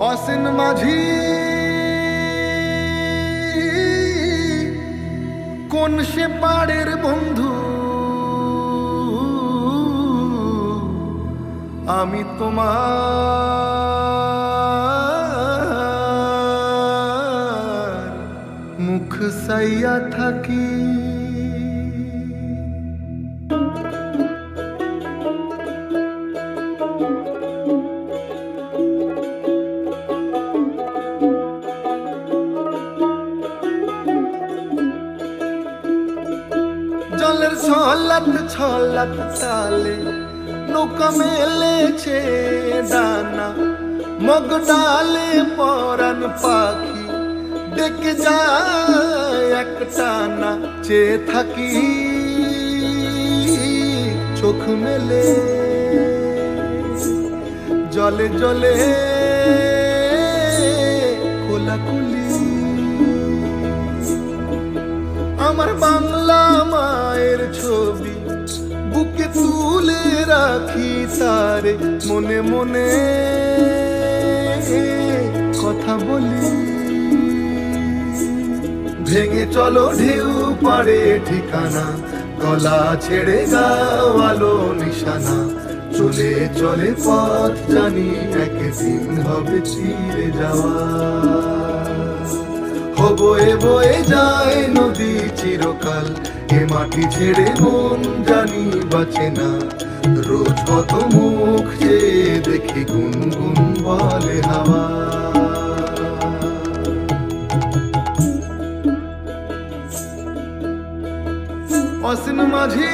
অসিন মাঝি কোন সে পাড়ের বন্ধু? আমি তোমার মুখ সাইয়া থাকি। জলের ছলাত ছলাত তালে নৌকা মেলেছে ডানা, মগ ডালে পরান পাখি ডেকে যায় এক টানা চেয়ে থাকি চোখ মেলে। জলে জলে কোলাকুলি আমার বাংলা মায়ের ছবি। বুকে তুলে রাখি তারে, মনে মনে কথা বলি। ভেঙে চলো ঢেউ পারে ঠিকানা, গলা ছেড়ে গাওয়ালো নিশানা। চলে চলে পথ জানি একদিন হবে চিরে যাওয়া। হবয়ে বয়ে যায় মাটি ছেড়ে মন জানি বাঁচে না। রোজ কত মুখ যে দেখি গুনগুন বলে হাওয়া। অসিন মাঝি